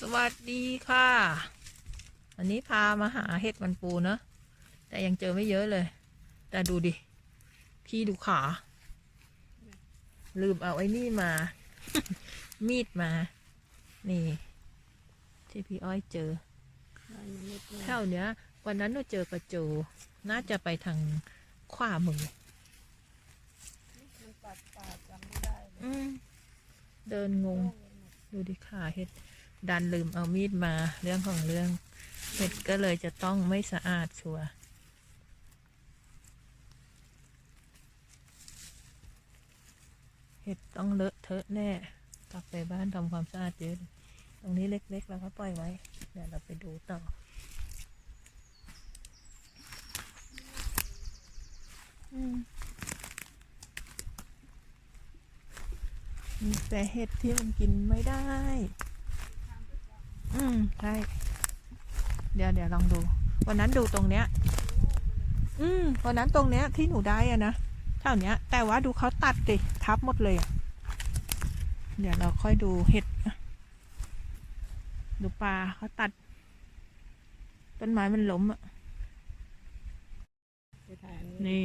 สวัสดีค่ะ วันนี้พามาหาเห็ดมันปูเนอะแต่ยังเจอไม่เยอะเลย แต่ดูดิ พี่ดูขา ลืมเอาไอ้นี่มา มีดมา นี่ที่พี่อ้อยเจอแถวเนี้ย วันนั้นเราเจอกระโจ น่าจะไปทางขวามืออืมเดินงง ดูดิขาเห็ด ดันลืมเอามีดมาเรื่องของเรื่องเห็ดก็เลยจะต้องไม่สะอาดชัวเห็ดต้องเลอะเทอะแน่กลับไปบ้านทำความสะอาดเยอะตรงนี้เล็กๆเราก็ปล่อยไว้ เดี๋ยวเราไปดูต่อมีแต่เห็ดที่มันกินไม่ได้ อืมใช่เดี๋ยวเดี๋ยวลองดู วันนั้นดูตรงเนี้ย อืมวันนั้นตรงเนี้ยที่หนูได้อะนะเท่าเนี้ย แต่ว่าดูเขาตัดดิทับหมดเลยอะเดี๋ยวเราค่อยดูเห็ดดูปลาเขาตัด ต้นไม้มันล้มอะนี่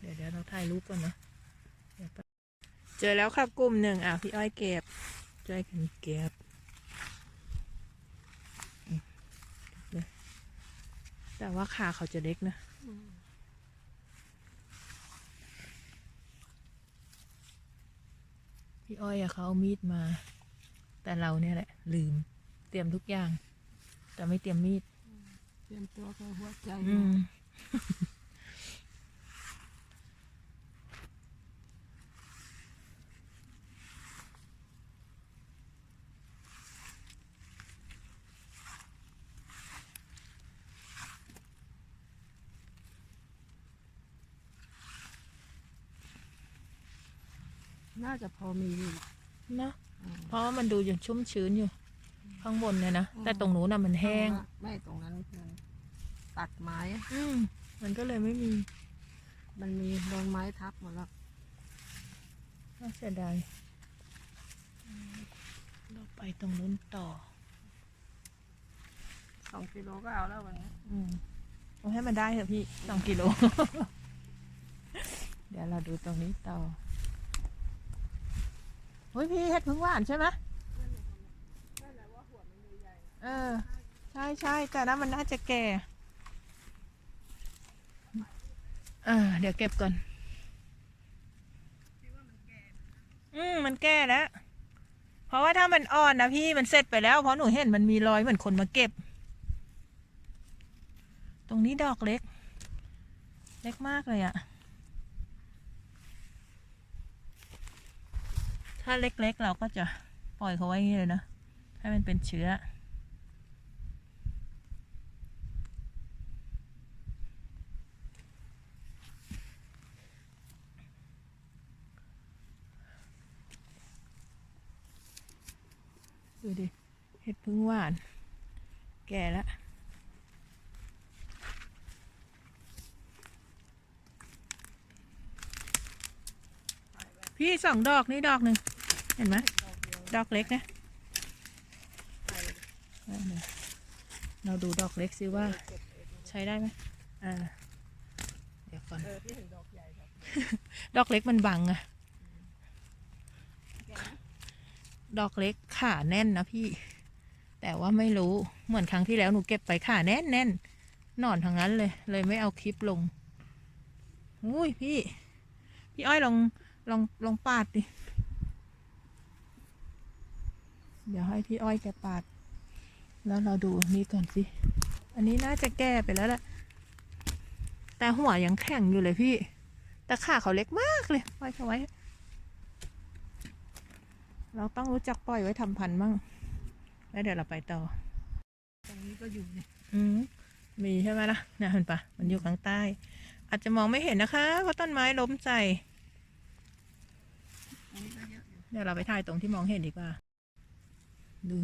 เดี๋ยวเดี๋ยวเราถ่ายรูปก่อนนะเดี๋ยวแป๊บเจอแล้วครับกลุ่มหนึ่งอะพี่อ้อยเก็บ ช่วยกันเก็บอืมเก็บเลยแต่ว่าขาเขาจะเล็กนะพี่อ้อยอะเขาเอามีดมา แต่เราเนี่ยแหละ ลืม เตรียมทุกอย่าง แต่ไม่เตรียมมีด เตรียมตัวกับหัวใจอืม น่าจะพอมีอยู่เนอะเพราะว่ามันดูยังชุ่มชื้นอยู่ ข้างบนเนี่ยนะ แต่ตรงนู้นน่ะมันแห้ง ไม่ตรงนั้นมันตัดไม้อืมมันก็เลยไม่มี มันมีโดนไม้ทับหมดแล้วน่าเสียดายเราไปตรงนู้นต่อ สองกิโลก็เอาแล้ววันนี้อืมเอาให้มันได้เถอะพี่สองกิโล เดี๋ยวเราดูตรงนี้ต่อ เฮ้ยพี่เห็ดพึ่งหวานใช่ไหมเออ ใช่ใช่แต่นั้นมันน่าจะแก่อ่าเดี๋ยวเก็บก่อน อืมมันแก่แล้ว เพราะว่าถ้ามันอ่อนนะพี่มันเสร็จไปแล้ว เพราะหนูเห็นมันมีรอยเหมือนคนมาเก็บ ตรงนี้ดอกเล็ก เล็กมากเลยอะ ถ้าเล็กๆ เราก็จะปล่อยเขาไว้อย่างนี้เลยนะ ให้มันเป็นเชื้อ ดูดิ เห็ดพึ่งหวาน แก่แล้วพี่สองดอกนี่ดอกหนึ่ง เห็นไหมดอกเล็กนะเอาเดี๋ยวเราดูดอกเล็กซิว่าใช้ได้ไหมอ่าเดี๋ยวก่อนเออที่เห็นดอกใหญ่ครับดอกเล็กมันบังอะดอกเล็กขาแน่นนะพี่ แต่ว่าไม่รู้เหมือนครั้งที่แล้วหนูเก็บไปขาแน่นแน่นนอนทั้งนั้นเลย เลยไม่เอาคลิปลงอุ้ยพี่ พี่อ้อยลองลองลองปาดดิ เดี๋ยวให้พี่อ้อยแกปาด แล้วเราดูนี่ก่อนสิ อันนี้น่าจะแก้ไปแล้วแหละ แต่หัวยังแข็งอยู่เลยพี่ แต่ขาเขาเล็กมากเลยปล่อยเขาไว้ เราต้องรู้จักปล่อยไว้ทำพันธุ์มั่งแล้วเดี๋ยวเราไปต่อ ตรงนี้ก็อยู่เนี่ย อืมมีใช่ไหมล่ะเนี่ยเห็นปะมันอยู่ข้างใต้ อาจจะมองไม่เห็นนะคะเพราะต้นไม้ล้มใจตรงนี้ก็เยอะอยู่เดี๋ยวเราไปถ่ายตรงที่มองเห็นดีกว่า ดู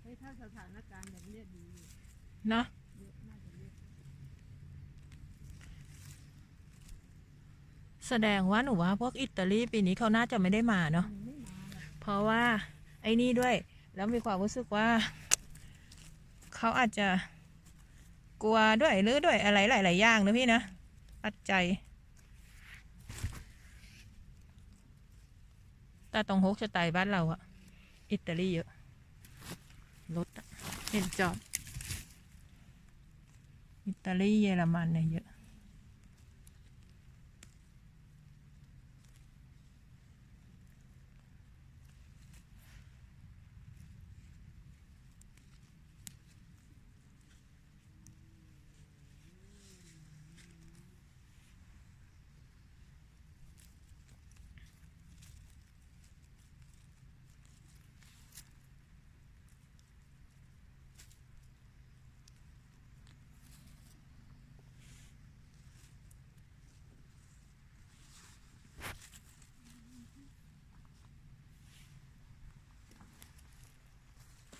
เฮ้ยถ้าสถานการณ์แบบเนี้ยดีอยู่เนาะเยอะน่าจะเยอะแสดงว่าหนูว่าพวกอิตาลีปีนี้เขาน่าจะไม่ได้มาเนาะ มันไม่มาหรอกเพราะว่าไอ้นี่ด้วย แล้วมีความรู้สึกว่า เขาอาจจะกลัวด้วยหรือด้วยอะไรหลาย ๆ อย่างนะพี่นะ ปัจจัย แต่ตรงโฮกสไตล์บ้านเราอะอิตาลีเยอะรถอะเห็นจอด อิตาลีเยอรมันเนี่ยเยอะ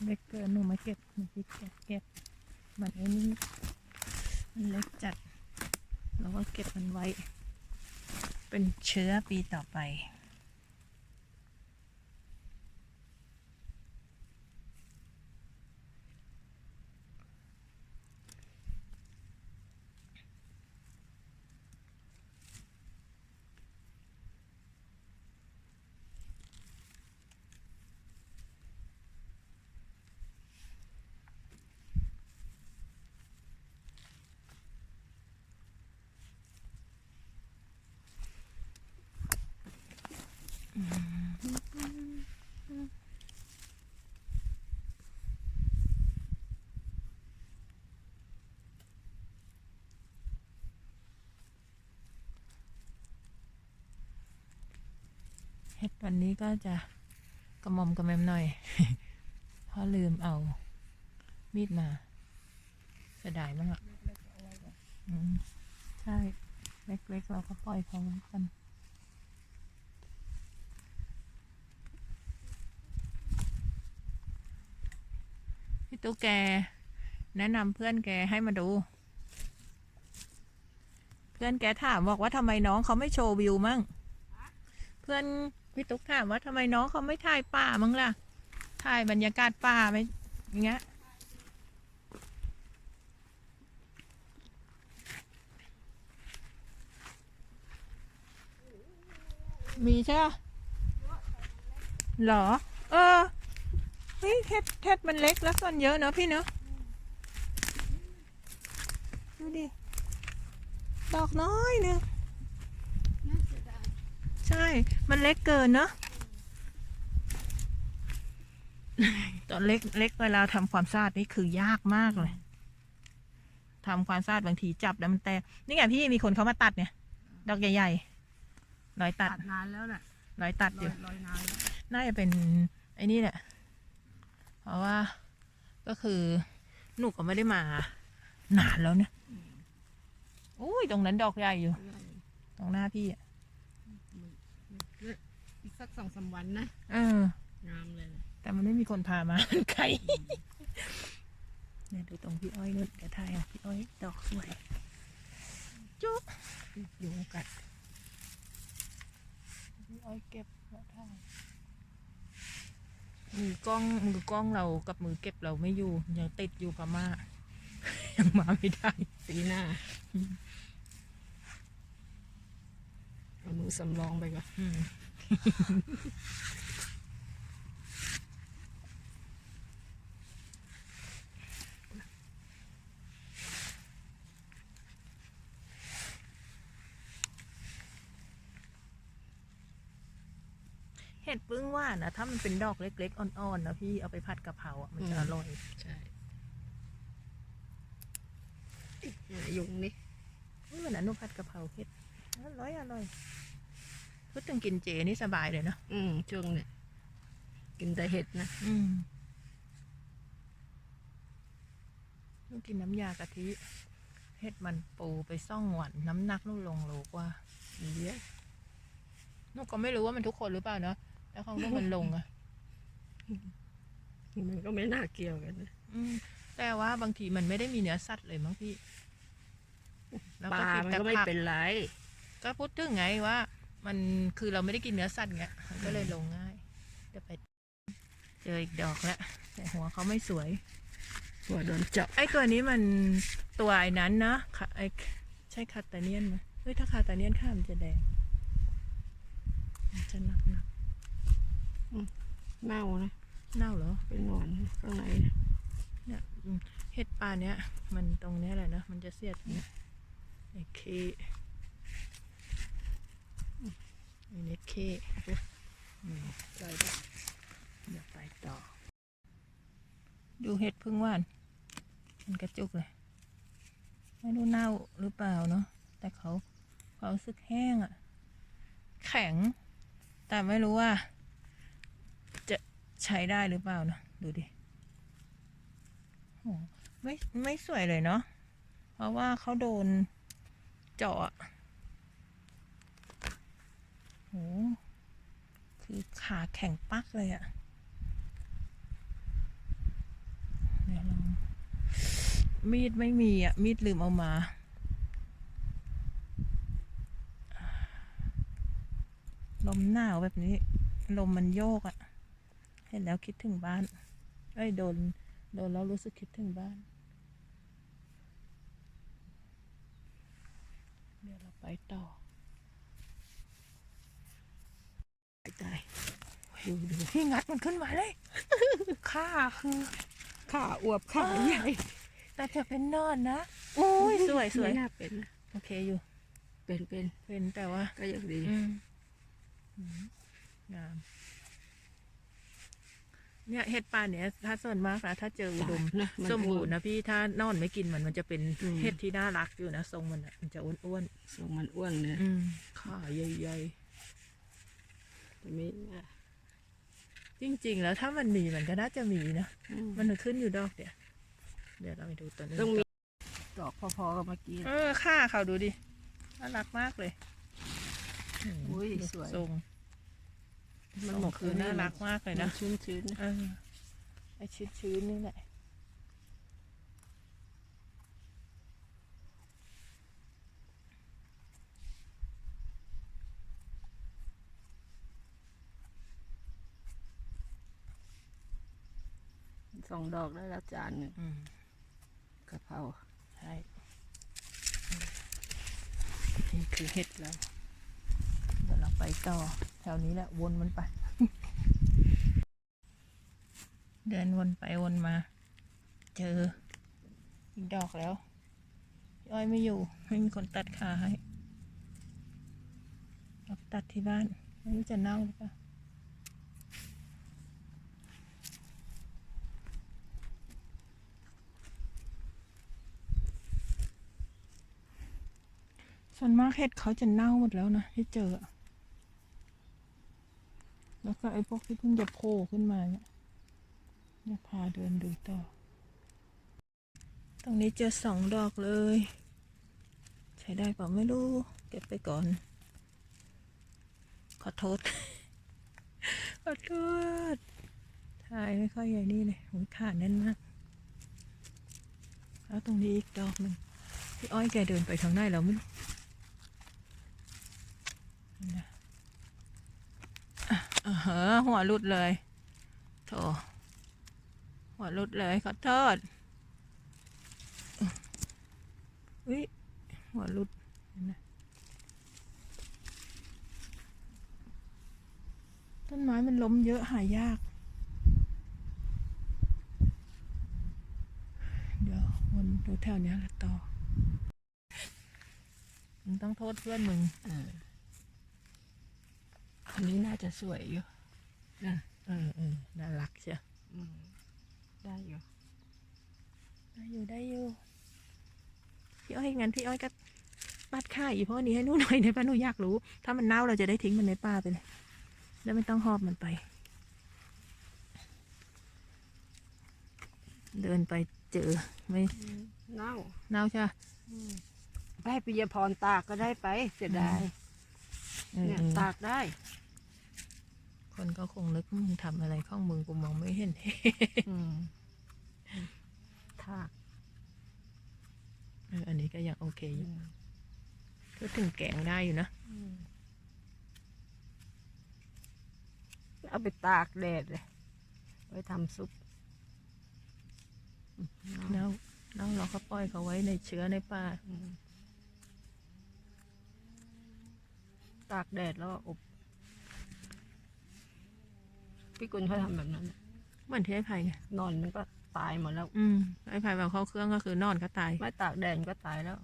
เล็กเกินหนูมาเก็บหนูพี่เก็บเก็บมันไอ้นี่มันเล็กจัดเราก็เก็บมันไว้ เป็นเชื้อปีต่อไป เฮ็ดวันนี้ก็จะกระมอมกระแมมหน่อย เพราะลืมเอามีดมาเสียดายมากเล็กๆเอาไว้ก่อนอืมใช่ เล็กๆเราก็ปล่อยเขาไว้กันพี่ตุ๊กแก แนะนำเพื่อนแกให้มาดู เพื่อนแกถามบอกว่าทำไมน้องเขาไม่โชว์วิวมั่ง เพื่อน พี่ตุ๊กถามว่าทำไมน้องเขาไม่ถ่ายป่ามั่งล่ะ ถ่ายบรรยากาศป่าไหมอย่างเงี้ยมีใช่ปะเหรอ เออ เฮ้ยเท็ดเท็ดมันเล็กแล้วส่วนเยอะเนอะพี่เนอะดูดิ ดอกน้อยหนึง น่าเสียดาย ใช่มันเล็กเกินเนอะตอนเล็กเล็กเวลาทำความสะอาดนี่คือยากมากเลยทำความสะอาดบางทีจับแล้วมันแตกนี่ไงพี่มีคนเขามาตัดเนี่ย ดอกใหญ่ๆรอยตัดตัดนานแล้วน่ะรอยตัดลออยู่ยลอยนานแล้วน่าจะเป็นไอ้นี่แหละเพราะว่า ก็คือหนูก็ไม่ได้มา นานแล้วเนี่ยอุ้ยตรงนั้นดอกใหญ่อยู่ ตรงหน้าพี่อะอีก สักสองสามวันนะเออ งามเลยแต่มันไม่มีคนพามาไกลเนี่ยดูตรงพี่อ้อยนู่นกระทายอะพี่อ้อยดอกสวย จุ๊บอยู่กัด พี่อ้อยเก็บกระทายมือกล้องมือกล้องเรากับมือเก็บเราไม่อยู่ ยังติดอยู่พม่า ยังมาไม่ได้ ปีหน้าเอามือสำรองไปก่อน อืม เห็ดปึ้งว่านะถ้ามันเป็นดอกเล็ก ๆ อ่อนๆนะพี่เอาไปผัดกะเพราอะมันจะอร่อย ใช่เนี่ยยุงนี่เมื่อนั้นหนูผัดกะเพราเห็ดอร่อยอร่อย พูดถึงกินเจนี่สบายเลยเนอะอืมช่วงเนี่ยกินแต่เห็ดนะอืมต้องกินน้ำยากะทิเห็ดมันปูไปซ่องหวันน้ำหนักนู่นลงโลกว่าเยอะนูก็ไม่รู้ว่ามันทุกคนหรือเปล่าเนาะแล้วเขาก็มันลงอะมันก็ไม่น่าเกี่ยวกันนะอืมแต่ว่าบางทีมันไม่ได้มีเนื้อสัตว์เลยมั้งพี่แล้วปลากิมันแต่ก็ไม่ผักเป็นไร ก็พูดถึงไงว่า มันคือเราไม่ได้กินเนื้อสัตว์ไงมันก็เลยลงง่ายเดี๋ยวไปเจออีกดอกแล้วแต่หัวเขาไม่สวย หัวโดนเจาะไอ้ตัวนี้มันตัวไอ้นั้นนะค่ะไอ้ใช่คาตาเนียนไหมเฮ้ยถ้าคาตาเนียนข้ามนจะแดงมันจะหนักหนักเน่านะๆเน่าเหรอเป็นหนอนข้างในนะเนี่ยอืมเห็ดป่าเนี้ยมันตรงเนี้ยแหละนะมันจะเสียดตรงเนี้ยไอ้เค ไอ้เน็ตเคอืมใส่ได้เดี๋ยวไปต่อ ดูเห็ดพึ่งว่าน มันกระจุกเลย ไม่รู้เน่าหรือเปล่าเนาะ แต่เขาเขาสึกแห้งอะแข็ง แต่ไม่รู้ว่า จะใช้ได้หรือเปล่านะดูดิโหไม่ไม่สวยเลยเนาะ เพราะว่าเขาโดนเจาะ หคือขาแข็งปักเลยอะเดี๋ยวลองมีดไม่มีอะมีดลืมเอามา ลมหนาวแบบนี้ ลมมันโยกอะ เห็นแล้วคิดถึงบ้าน เอ้ยโดน โดนแล้วรู้สึกคิดถึงบ้าน เดี๋ยวเราไปต่อ ไป ตายดูดูพี่งัดมันขึ้นมาเลยข้าคือขาอวบขาใหญ่แต่จะเป็นนอนนะโอ้ยสวยสวยไม่น่าเป็นนะโอเคอยู่ เป็นเป็นเป็นแต่ว่า ก็ยังดีอืมอืมงามเนี่ยเห็ดป่าเนี่ยถ้าส่วนมากนะถ้าเจออุดมนะนสมบูรณ์นะพี่ถ้านอนไม่กินมันมันจะเป็นอืมเห็ดที่น่ารักอยู่นะทรงมันอะมันจะอ้วนทรงมันอ้วนเนี่ยๆอืมขาใหญ่แต่ไม่น่าๆจริง ๆ แล้วถ้ามันมีมันก็น่าจะมีนะอืมมันขึ้นอยู่ดอกเดียวเดี๋ยวเราไปดูตัวนี้ต้องมีดอกพอๆกับเมื่อกี้ เออค่าเขาดูดิ น่ารักมากเลยมอุ้ยดูสวยทรงมันหมกคือน่ารักมากเลยนะ ชื้นชื้นๆนะเออไอชื้นชื้นๆนี่แหละ องดอกได้แล้วจานหนึ่งอืมกะเพราใช่นี่คือเห็ดเราเดี๋ยวเราไปต่อแถวนี้แหละวนมันไป เดินวนไปวนมา เจออีกดอกแล้วพี่อ้อยไม่อยู่ไม่มีคนตัดขาให้เราไปตัดที่บ้านไม่รู้จะเน่าหรือเปล่า ส่วนมากเห็ดเขาจะเน่าหมดแล้วนะที่เจอ แล้วก็ไอ้พวกที่เพิ่งจะโผล่ขึ้นมาเนี่ยเนี่ยพาเดินดูต่อ ตรงนี้เจอสองดอกเลย ใช้ได้เปล่าไม่รู้ เก็บไปก่อน ขอโทษ ขอโทษถ่ายไม่ค่อยใหญ่นี่เลยหูขาดแน่นมาก แล้วตรงนี้อีกดอกหนึ่งพี่อ้อยแกเดินไปทางไหนแล้วไม่รู้ นะอะอ่าฮะหัวหลุดเลยโถหัวหลุดเลยขอโทษอุ้ยหัวหลุดต้นไม้มันล้มเยอะหายาก เดี๋ยววนดูแถวนี้แหละต่อ มึงต้องโทษเพื่อนมึงเอออันนี้น่าจะสวยอยู่นะเออเออน่ารักเชียวอืมได้อยู่ ได้อยู่ได้อยู่ พี่อ้อยงั้นพี่อ้อยก็ปัดข่ายอีพ่อนี้ให้หนูหน่อยได้ปะหนูอยากรู้ ถ้ามันเน่าเราจะได้ทิ้งมันในป่าไปเลย แล้วไม่ต้องหอบมันไป เดินไปเจอไม่เน่าเน่าใช่ปะไปให้ปิยพรตากก็ได้ไปเสียดายเออเนี่ยเออตากได้ คนก็คงนึกมึงทำอะไรข้องมึงกูมองไม่เห็นอืมทากเอออันนี้ก็ยังโอเคอยู่อืมก็ถึงแกงได้อยู่นะ เอาไปตากแดดเลย ไว้ทำซุปแล้วแล้วเราก็ปล่อยเขาไว้ในเชื้อในป่าอืมตากแดดแล้วอบ พี่กุลเขาทำแบบนั้นน่ะเหมือนที่ไอ้ไผ่ไงนอนมันก็ตายหมดแล้ว อืมไอ้ไผ่แบบเข้าเครื่องก็คือนอนก็ตาย ไม่ตากแดดมันก็ตายแล้ว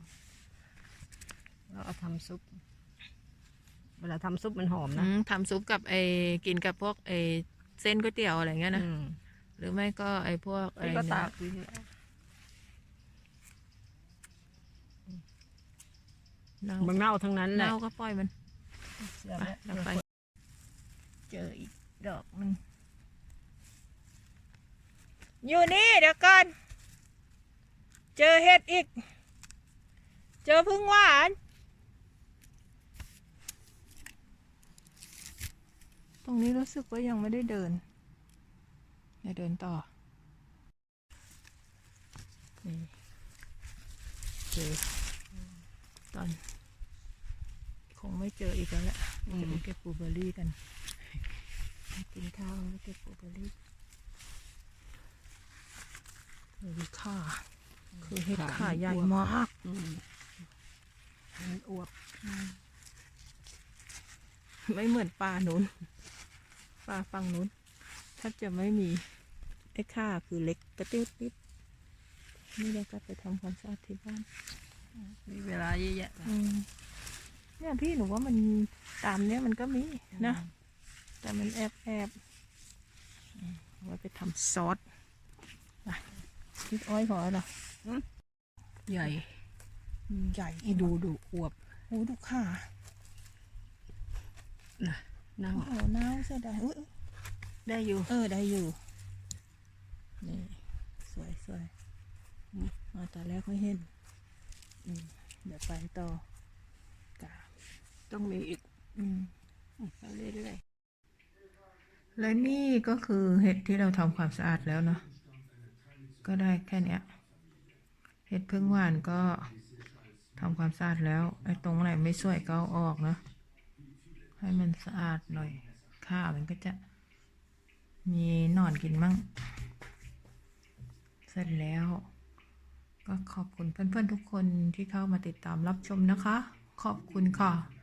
แล้วเอาทำซุป เวลาทำซุปมันหอมอืนะมทำซุปกับไอ้กินกับพวกไอ้เส้นก๋วยเตี๋ยวอะไรเงี้ยนะ อืมหรือไม่ก็ไอ้พวกไอ้พี่ก็เนื้ตาอกดีเน่ามันเน่าทั้งนั้นแหละเน่าก็ปล่อยมัน เสียไปแล้วเราไป เจออีก ดอกหนึงอยู่นี่เดี๋ยวก่อน เจอเห็ดอีก เจอพึ่งหวาน ตรงนี้รู้สึกว่ายังไม่ได้เดินเดี๋ยวเดินต่อ นี่เจอตอน คงไม่เจออีกแล้วแหละจะไปเก็บบลูเบอร์รี่กัน กินข้าวแล้วเก็บบลูเบอร์รี่เฮ้ยข่าคือเห็ดข่าใหญ่มากอืมมันอวบ ไม่เหมือนป่านู้นป่าฝั่งนู้นถ้าจะไม่มีไอ้ข่าคือเล็กกระติ้วติ๊บนี่เราก็ไปทำความสะอาดที่บ้าน มีเวลาเยอะแยะอืมเนี่ยพี่หนูว่ามันตามเนี้ยมันก็มีนะ แต่มันแอบแอบอืมเอาไว้ไปทำซอสไปพริกอ้อยพอเหรอใหญ่อืมใหญ่ดูดูอวบโอ้ดูขานะเน่าโอ้โหน้าวเสียดายอุ๊ยอุ๊ยได้อยู่ เออ ได้อยู่ นี่ สวยสวยอืมมาตอนแรกไม่เห็นอืมเดี๋ยวไปต่อกาต้องมีอีก อืมไปเรื่อย และนี่ก็คือเห็ดที่เราทำความสะอาดแล้วเนาะก็ได้แค่เนี้ยเห็ดพึ่งหวานก็ทำความสะอาดแล้วไอ้ตรงไหนไม่สวยก็เอาออกเนาะให้มันสะอาดหน่อยข้าวมันก็จะมีหนอนกินมั่ง เสร็จแล้ว ก็ขอบคุณเพื่อนๆทุกคนที่เข้ามาติดตามรับชมนะคะ ขอบคุณค่ะ